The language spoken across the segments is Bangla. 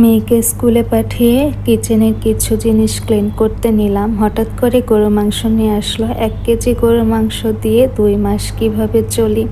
মেয়েকে স্কুলে পাঠিয়ে কিচেনের কিছু জিনিস ক্লিন করতে নিলাম। হঠাৎ করে গরু মাংস নিয়ে আসলো। এক কেজি গরু মাংস দিয়ে দুই মাস কীভাবে চলি?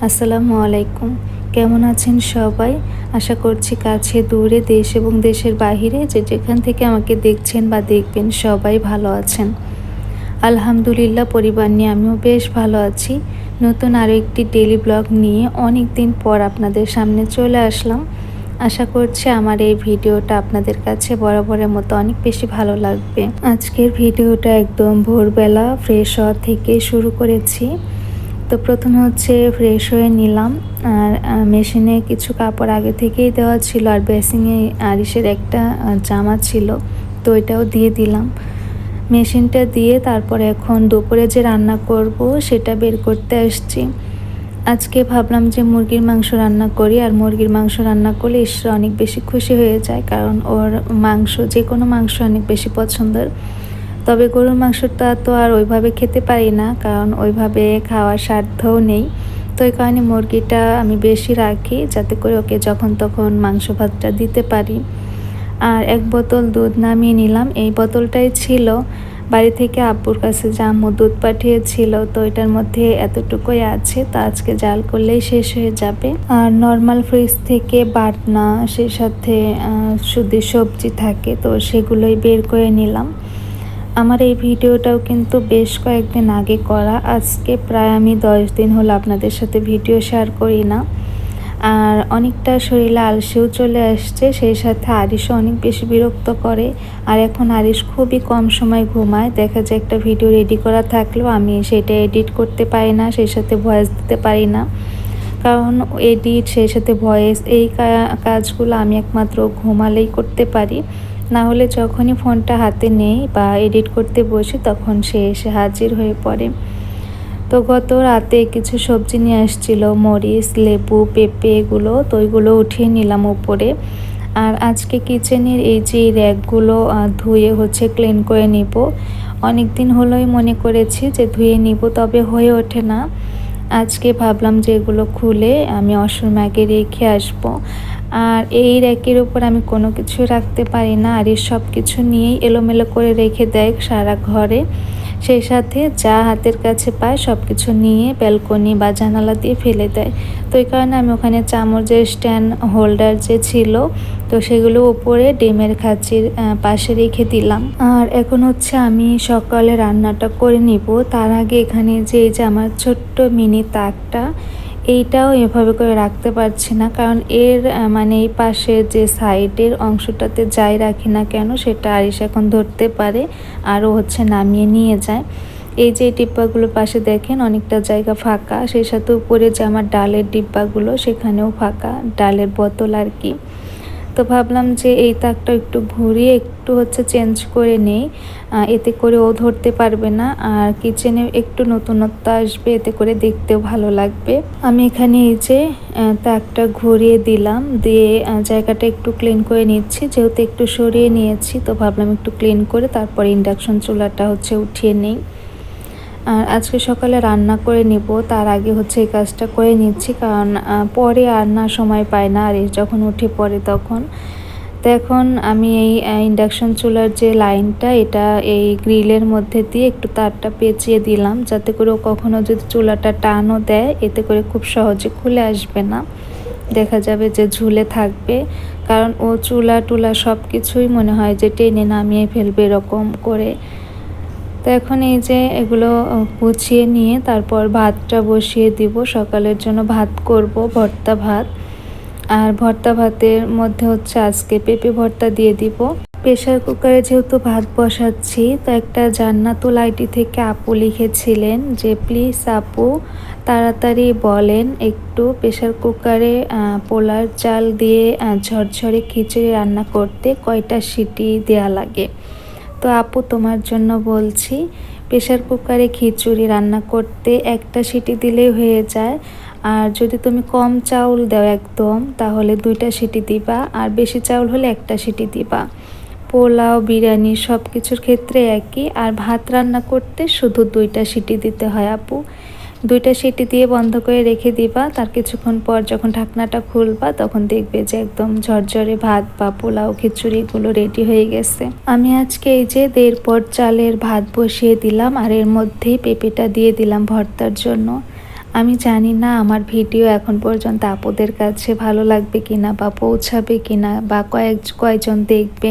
আসসালামু আলাইকুম। কেমন আছেন সবাই? আশা করছি কাছে, দূরে দেশ এবং দেশের বাহিরে যে যেখান থেকে আমাকে দেখছেন বা দেখবেন সবাই ভালো আছেন। আলহামদুলিল্লাহ, পরিবার নিয়ে আমিও বেশ ভালো আছি। নতুন আরও একটি ডেলি ব্লগ নিয়ে অনেক দিন পর আপনাদের সামনে চলে আসলাম। আশা করছি আমার এই ভিডিওটা আপনাদের কাছে বরাবরের মতো অনেক বেশি ভালো লাগবে। আজকের ভিডিওটা একদম ভোরবেলা ফ্রেশ হওয়া থেকে শুরু করেছি। তো প্রথমে হচ্ছে ফ্রেশ হয়ে নিলাম। আর মেশিনে কিছু কাপড় আগে থেকেই দেওয়া ছিল আর বেসিংয়ে আরিসের একটা জামা ছিল। তো এটাও দিয়ে দিলাম। মেশিনটা দিয়ে তারপরে এখন দুপুরে যে রান্না করব সেটা বের করতে আসছি। আজকে ভাবলাম যে মুরগির মাংস রান্না করি, আর মুরগির মাংস রান্না করলে ঈশ্বর অনেক বেশি খুশি হয়ে যায়, কারণ ওর মাংস, যে কোনো মাংস অনেক বেশি পছন্দের। তবে গরুর মাংসটা তো আর ওইভাবে খেতে পারি না, কারণ ওইভাবে খাওয়ার সাধ্যও নেই। তো এই কারণে মুরগিটা আমি বেশি রাখি, যাতে করে ওকে যখন তখন মাংস ভাতটা দিতে পারি। আর এক বোতল দুধ নামিয়ে নিলাম, এই বোতলটাই ছিল। বাড়ি থেকে আব্বুর কাছে যা দুধ পাঠিয়েছিল, তো এটার মধ্যে এতটুকুই আছে। তো আজকে জাল করলেই শেষ হয়ে যাবে। আর নর্মাল ফ্রিজ থেকে বাটনা সে সাথে শুধু সবজি থাকে, তো সেগুলোই বের করে নিলাম। আমার এই ভিডিওটাও কিন্তু বেশ কয়েকদিন আগে করা। আজকে প্রায় আমি দশ দিন হলো আপনাদের সাথে ভিডিও শেয়ার করি না। আর অনেকটা শরীরে আলসেও চলে আসছে, সেই সাথে আরিশও অনেক বেশি বিরক্ত করে। আর এখন আরিশ খুবই কম সময় ঘুমায়। দেখা যায় একটা ভিডিও রেডি করা থাকলেও আমি সেটা এডিট করতে পারি না, সেই সাথে ভয়েস দিতে পারি না। কারণ এডিট সেই সাথে ভয়েস এই কাজগুলো আমি একমাত্র ঘুমালেই করতে পারি। না হলে যখনই ফোনটা হাতে নেই বা এডিট করতে বসি, তখন সে এসে হাজির হয়ে পড়ে। তো গত রাতে কিছু সবজি নিয়ে আসছিল, মরিচ, লেবু, পেঁপে এগুলো, তো ওইগুলো উঠিয়ে নিলাম উপরে। আর আজকে কিচেনের এই যে র্যাকগুলো ধুয়ে হচ্ছে ক্লিন করে নিব। অনেক দিন হলোই মনে করেছি যে ধুয়ে নিব, তবে হয়ে ওঠে না। আজকে ভাবলাম যে এগুলো খুলে আমি অসুর ম্যাগে রেখে আসব। আর এই র্যাকের উপর আমি কোনো কিছু রাখতে পারি না, আর এই সব কিছু নিয়েই এলোমেলো করে রেখে দেয় সারা ঘরে। সেই সাথে যা হাতের কাছে পায় সব কিছু নিয়ে ব্যালকনি বা জানালা দিয়ে ফেলে দেয়। তো এই কারণে আমি ওখানে চামচের স্ট্যান্ড হোল্ডার যে ছিল, তো সেগুলো উপরে ডিমের খাঁচির পাশে রেখে দিলাম। আর এখন হচ্ছে আমি সকালে রান্নাটা করে নিব। তার আগে এখানে যে যে আমার ছোট্ট মিনি তাকটা এইটাও এভাবে করে রাখতে পারছি না। কারণ এর মানে এই পাশে যে সাইডের অংশটাতে যাই রাখি না কেন, সেটা আরিস এখন ধরতে পারে, আরও হচ্ছে নামিয়ে নিয়ে যায়। এই যে ডিব্বাগুলো পাশে দেখেন, অনেকটা জায়গা ফাঁকা, সেই সাথে উপরে যে আমার ডালের ডিব্বাগুলো, সেখানেও ফাঁকা, ডালের বোতল আর কি। তো ভাবলাম যে এই তাকটা একটু ঘুরিয়ে একটু হচ্ছে চেঞ্জ করে নেই। এতে করে ও ধরতে পারবে না আর কিচেনে একটু নতুনত্ব আসবে, এতে করে দেখতেও ভালো লাগবে। আমি এখানে এই যে তাকটা ঘুরিয়ে দিলাম, দিয়ে জায়গাটা একটু ক্লিন করে নিচ্ছি। যেহেতু একটু সরিয়ে নিয়েছি, তো ভাবলাম একটু ক্লিন করে তারপর ইন্ডাকশন চুলাটা হচ্ছে উঠিয়ে নিই। আর আজকে সকালে রান্না করে নিব। তার আগে হচ্ছে এই কাজটা করে নিচ্ছি কারণ পরে আর না সময় পায় না। আর যখন উঠে পড়ে তখন। তো এখন আমি এই ইন্ডাকশন চুলার যে লাইনটা, এটা এই গ্রিলের মধ্যে দিয়ে একটু তারটা পেঁচিয়ে দিলাম। যাতে করে ও কখনো যদি চুলাটা টানও দেয়, এতে করে খুব সহজে খুলে আসবে না। দেখা যাবে যে ঝুলে থাকবে। কারণ ও চুলা টুলা সব কিছুই মনে হয় যে টেনে নামিয়ে ফেলবে এরকম করে। তো এখন এই যে এগুলো গুছিয়ে নিয়ে তারপর ভাতটা বসিয়ে দিব। সকালের জন্য ভাত করব, ভর্তা ভাত। আর ভর্তা ভাতের মধ্যে হচ্ছে আজকে পেঁপে ভর্তা দিয়ে দিব। প্রেশার কুকারে যেহেতু ভাত বসাচ্ছি, তো একটা জান্নাতুল আইটি থেকে আপু লিখেছিলেন যে, প্লিজ আপু, তাড়াতাড়ি বলেন একটু প্রেশার কুকারে পোলার চাল দিয়ে ঝরঝরে খিচুড়ি রান্না করতে কয়টা সিটি দেয়া লাগে? তো আপু, তোমার জন্য বলছি প্রেশার কুকারে খিচুড়ি রান্না করতে একটা সিটি দিলেই হয়ে যায়। আর যদি তুমি কম চাউল দাও একদম, তাহলে দুইটা সিটি দিবা, আর বেশি চাউল হলে একটা সিটি দিবা। পোলাও, বিরিয়ানি সব কিছুর ক্ষেত্রে একই, আর ভাত রান্না করতে শুধু দুইটা সিটি দিতে হয় আপু। দুইটা সিটি দিয়ে বন্ধ করে রেখে দিবা। তার কিছুক্ষণ পর যখন ঢাকনাটা খুলবা, তখন দেখবে যে একদম ঝরঝরে ভাত বা পোলাও খিচুড়ি এগুলো রেডি হয়ে গেছে। আমি আজকে এই যে দেড় পর চালের ভাত বসিয়ে দিলাম আর এর মধ্যেই পেঁপেটা দিয়ে দিলাম ভর্তার জন্য। আমি জানি না আমার ভিডিও এখন পর্যন্ত আপুদের কাছে ভালো লাগবে কিনা বা পৌঁছাবে কিনা বা কয়েক, কয়জন দেখবে।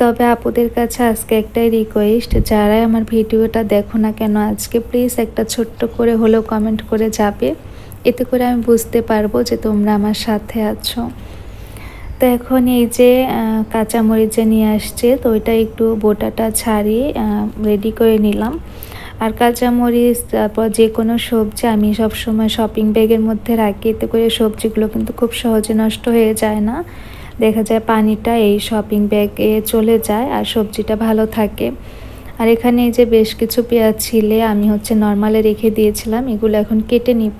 তবে আপুদের কাছে আজকে একটাই রিকোয়েস্ট যারাই আমার ভিডিওটা দেখো না কেন, আজকে প্লিজ একটা ছোট্ট করে হলেও কমেন্ট করে যাবে। এতে করে আমি বুঝতে পারব যে তোমরা আমার সাথে আছো। তো এখন এই যে কাঁচামরিচ নিয়ে আসছে, তো ওইটা একটু বোটাটা ছাড়িয়ে রেডি করে নিলাম। আর কাঁচামরিচ, তারপর যে কোনো সবজি আমি সবসময় শপিং ব্যাগের মধ্যে রাখি, এতে করে সবজিগুলো কিন্তু খুব সহজে নষ্ট হয়ে যায় না। দেখা যায় পানিটা এই শপিং ব্যাগে চলে যায় আর সবজিটা ভালো থাকে। আর এখানে এই যে বেশ কিছু পেঁয়াজ ছিলে আমি হচ্ছে নর্মালে রেখে দিয়েছিলাম, এগুলো এখন কেটে নিব।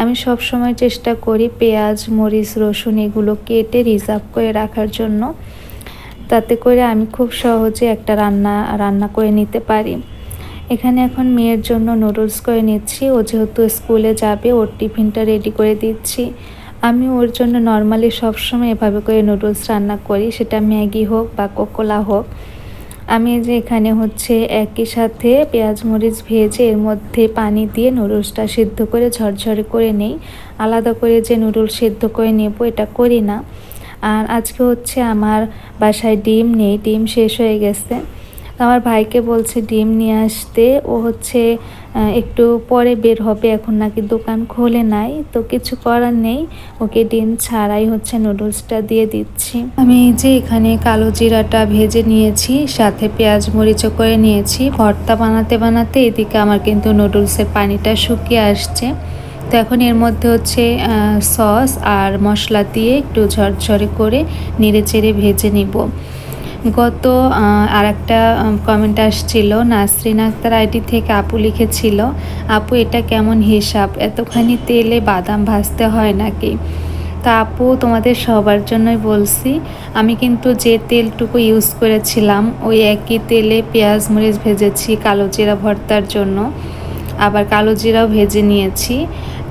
আমি সব সময় চেষ্টা করি পেঁয়াজ, মরিচ, রসুন এগুলো কেটে রিজার্ভ করে রাখার জন্য। তাতে করে আমি খুব সহজে একটা রান্না রান্না করে নিতে পারি। এখানে এখন মেয়ের জন্য নুডলস করে নিচ্ছি। ও যেহেতু স্কুলে যাবে, ওর টিফিনটা রেডি করে দিচ্ছি। আমি ওর জন্য নর্মালি সবসময় এভাবে করে নুডলস রান্না করি, সেটা ম্যাগি হোক বা কোকোলা হোক। আমি যে এখানে হচ্ছে একই সাথে পেঁয়াজ, মরিচ ভেজে এর মধ্যে পানি দিয়ে নুডলসটা সিদ্ধ করে ঝরঝরে করে নেই। আলাদা করে যে নুডলস সিদ্ধ করে নেব, এটা করি না। আর আজকে হচ্ছে আমার বাসায় ডিম নেই, ডিম শেষ হয়ে গেছে। আমার ভাইকে বলছে ডিম নিয়ে আসতে। ও হচ্ছে একটু পরে বের হবে এখন নাকি দোকান খোলে নাই, তো কিছু করার নেই। ওকে ডিম ছাড়াই হচ্ছে নুডলসটা দিয়ে দিচ্ছি। আমি যে এখানে কালো জিরাটা ভেজে নিয়েছি, সাথে পেঁয়াজ মরিচও করে নিয়েছি। ভর্তা বানাতে বানাতে এদিকে আমার কিন্তু নুডলসের পানিটা শুকিয়ে আসছে। তো এখন এর মধ্যে হচ্ছে সস আর মশলা দিয়ে একটু ঝরঝরে করে নেড়ে চেড়ে ভেজে নিব। গত আর একটা কমেন্ট আসছিল, নাসরিন আক্তার আইডি থেকে আপু লিখেছিল, আপু, এটা কেমন হিসাব? এতখানি তেলে বাদাম ভাজতে হয় নাকি? তা আপু, তোমাদের সবার জন্যই বলছি, আমি কিন্তু যে তেলটুকু ইউজ করেছিলাম, ওই একই তেলে পেঁয়াজ, মরিচ ভেজেছি, কালো জিরা ভর্তার জন্য। আবার কালো জিরাও ভেজে নিয়েছি।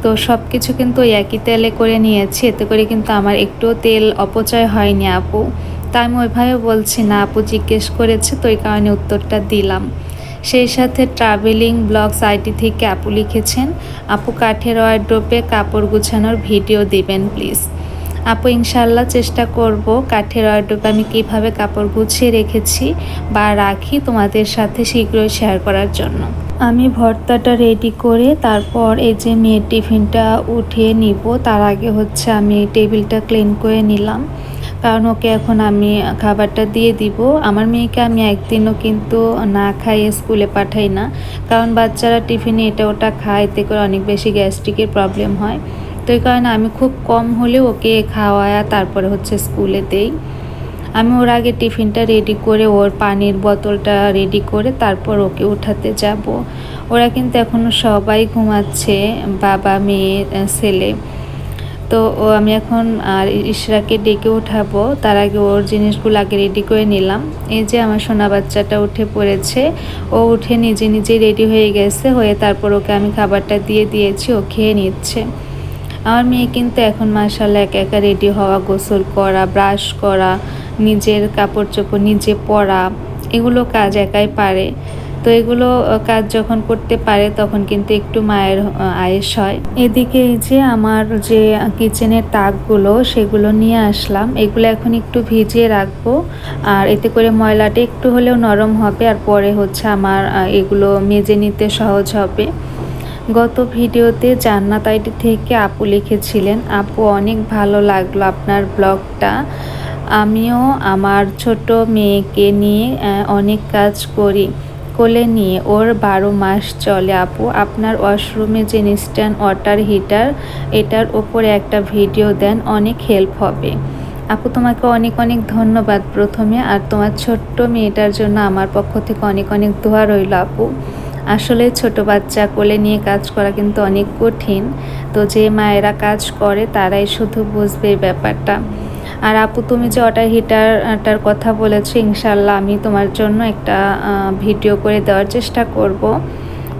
তো সব কিছু কিন্তু ওই একই তেলে করে নিয়েছি, এতে করে কিন্তু আমার একটুও তেল অপচয় হয়নি আপু। তা আমি ওইভাবে বলছি না। আপু জিজ্ঞেস করেছে, তো ওই কারণে উত্তরটা দিলাম। সেই সাথে ট্রাভেলিং ব্লগস আইটি থেকে আপু লিখেছেন, আপু কাঠের ওয়ার্ড্রোপে কাপড় গুছানোর ভিডিও দিবেন প্লিজ আপু ইনশাল্লাহ চেষ্টা করব। কাঠের ওয়ার্ড্রোপে আমি কীভাবে কাপড় গুছিয়ে রেখেছি বা রাখি তোমাদের সাথে শীঘ্রই শেয়ার করার জন্য। আমি ভর্তাটা রেডি করে তারপর এই যে মেয়ের টিফিনটা উঠিয়ে নিব, তার আগে হচ্ছে আমি টেবিলটা ক্লিন করে নিলাম। কারণ ওকে এখন আমি খাবারটা দিয়ে দিব। আমার মেয়েকে আমি একদিনও কিন্তু না খাইয়ে স্কুলে পাঠাই না। কারণ বাচ্চারা টিফিনে এটা ওটা খায়, এতে করে অনেক বেশি গ্যাস্ট্রিকের প্রবলেম হয়। তো এই কারণে আমি খুব কম হলে ওকে খাওয়ায়া তারপরে হচ্ছে স্কুলে দেই। আমি ওর আগে টিফিনটা রেডি করে, ওর পানির বোতলটা রেডি করে তারপর ওকে উঠাতে যাব। ওরা কিন্তু এখনও সবাই ঘুমাচ্ছে, বাবা, মেয়ে, ছেলে। তো ও আমি এখন আর ইশরাকে ডেকে উঠাবো। তার আগে ওর জিনিসগুলো আগে রেডি করে নিলাম। এই যে আমার সোনা বাচ্চাটা উঠে পড়েছে, ও উঠে নিজে নিজেই রেডি হয়ে গেছে। হয়ে তারপর ওকে আমি খাবারটা দিয়ে দিয়েছি, ও খেয়ে নিচ্ছে। আমার মেয়ে কিন্তু এখন মাসাল্লাহ একা একা রেডি হওয়া, গোসল করা ব্রাশ করা, নিজের কাপড় চোপড় নিজে পরা, এগুলো কাজ একাই পারে। তো এগুলো কাজ যখন করতে পারে তখন কিন্তু একটু মায়ের আয়েস হয়। এদিকে এই যে আমার যে কিচেনের তাকগুলো, সেগুলো নিয়ে আসলাম। এগুলো এখন একটু ভিজিয়ে রাখব। আর এতে করে ময়লাটা একটু হলেও নরম হবে আর পরে হচ্ছে আমার এগুলো মেজে নিতে সহজ হবে। গত ভিডিওতে জান্নাত আইডি থেকে আপু লিখেছিলেন, আপু, অনেক ভালো লাগল আপনার ব্লগটা। আমিও আমার ছোট মেয়েকে নিয়ে অনেক কাজ করি। কোলে নিয়ে ওর বারো মাস চলে। আপু, আপনার ওয়াশরুমে যে ইনস্ট্যান্ট ওয়াটার হিটার, এটার ওপরে একটা ভিডিও দেন, অনেক হেল্প হবে। আপু, তোমাকে অনেক অনেক ধন্যবাদ প্রথমে, আর তোমার ছোট্ট মেয়েটার জন্য আমার পক্ষ থেকে অনেক অনেক দোয়া রইল, আপু। আসলে ছোট বাচ্চা কোলে নিয়ে কাজ করা কিন্তু অনেক কঠিন, তো যে মায়েরা কাজ করে তারাই শুধু বুঝবে ব্যাপারটা। আর আপু, তুমি যে ওয়াটার হিটারটার কথা বলেছ ইনশাল্লাহ আমি তোমার জন্য একটা ভিডিও করে দেওয়ার চেষ্টা করব।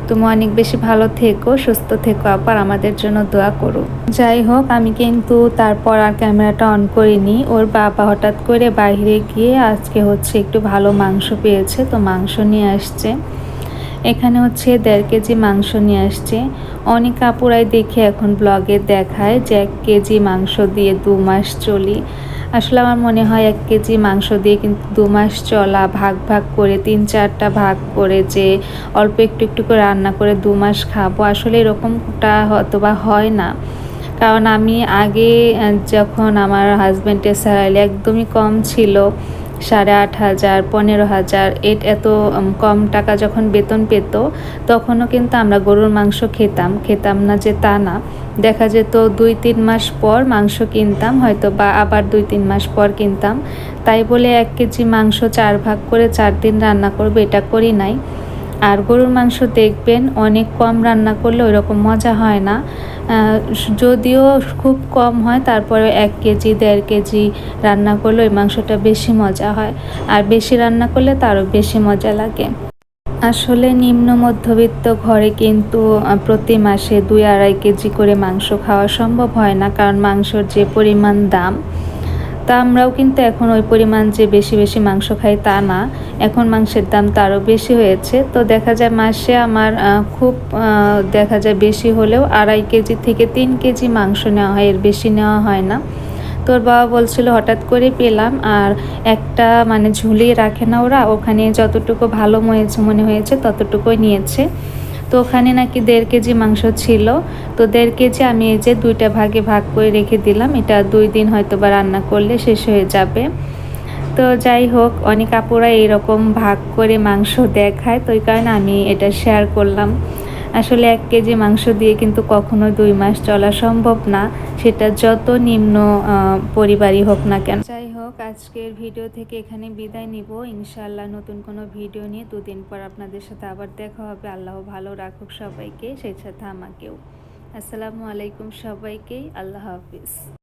তুমি অনেক বেশি ভালো থেকো, সুস্থ থেকো আবার আমাদের জন্য দোয়া করো। যাই হোক, আমি কিন্তু তারপর আর ক্যামেরাটা অন করিনি। ওর বাবা হঠাৎ করে বাইরে গিয়ে আজকে হচ্ছে একটু ভালো মাংস পেয়েছে, তো মাংস নিয়ে আসছে। এখানে হচ্ছে দেড় কেজি মাংস নিয়ে আসছে। অনেক আপুরাই দেখে এখন ব্লগে দেখায় যে এক কেজি মাংস দিয়ে দু মাস চলি। আসলে আমার মনে হয় এক কেজি মাংস দিয়ে কিন্তু দু মাস চলা, ভাগ ভাগ করে তিন চারটা ভাগ করে যে অল্প একটু একটু করে রান্না করে দু মাস খাব, আসলে এরকমটা হয়তো বা হয় না। কারণ আমি আগে যখন আমার হাজব্যান্ডের স্যালারি একদমই কম ছিল সাড়ে আট হাজার, পনেরো হাজার এত কম টাকা যখন বেতন পেত, তখনও কিন্তু আমরা গরুর মাংস খেতাম। খেতাম না যে তা না। দেখা যেত দুই তিন মাস পর মাংস কিনতাম, হয়তো বা আবার দুই তিন মাস পর কিনতাম। তাই বলে এক কেজি মাংস চার ভাগ করে চার দিন রান্না করব, এটা করি নাই। আর গরুর মাংস দেখবেন, অনেক কম রান্না করলে ওই রকম মজা হয় না। যদিও খুব কম হয় তারপরে এক কেজি, দেড় কেজি রান্না করলে ওই মাংসটা বেশি মজা হয়। আর বেশি রান্না করলে তারও বেশি মজা লাগে। আসলে নিম্ন মধ্যবিত্ত ঘরে কিন্তু প্রতি মাসে দুই আড়াই কেজি করে মাংস খাওয়া সম্ভব হয় না, কারণ মাংসর যে পরিমাণ দাম তা আমরাও কিন্তু এখন ওই পরিমাণ যে বেশি বেশি মাংস খাই তা না, এখন মাংসের দাম তারও বেশি হয়েছে। তো দেখা যায় মাসে আমার খুব দেখা যায় বেশি হলেও আড়াই কেজি থেকে তিন কেজি মাংস নেওয়া হয়, এর বেশি নেওয়া হয় না। তোর বাবা বলছিল, হঠাৎ করে পেলাম। আর একটা মানে ঝুলিয়ে রাখে না ওরা, ওখানে যতটুকু ভালো মনে হয়েছে ততটুকুই নিয়েছে। তো ওখানে নাকি দেড় কেজি মাংস ছিল। তো দেড় কেজি আমি এই যে দুইটা ভাগে ভাগ করে রেখে দিলাম। এটা দুই দিন হয়তো বা রান্না করলে শেষ হয়ে যাবে। তো যাই হোক, অনেক আপুরা এইরকম ভাগ করে মাংস দেখায়। তো ওই কারণে আমি এটা শেয়ার করলাম। আসলে এক কেজি মাংস দিয়ে কিন্তু কখনো দুই মাস চলা সম্ভব না। সেটা যত নিম্ন পরিবারই হোক না কেন। যাই হোক, আজকের ভিডিও থেকে এখানে বিদায় নিব। ইনশাল্লাহ নতুন কোনো ভিডিও নিয়ে দুদিন পর আপনাদের সাথে আবার দেখা হবে। আল্লাহ ভালো রাখুক সবাইকে, সেই সাথে আমাকেও। আসসালামু আলাইকুম সবাইকে, আল্লাহ হাফিজ।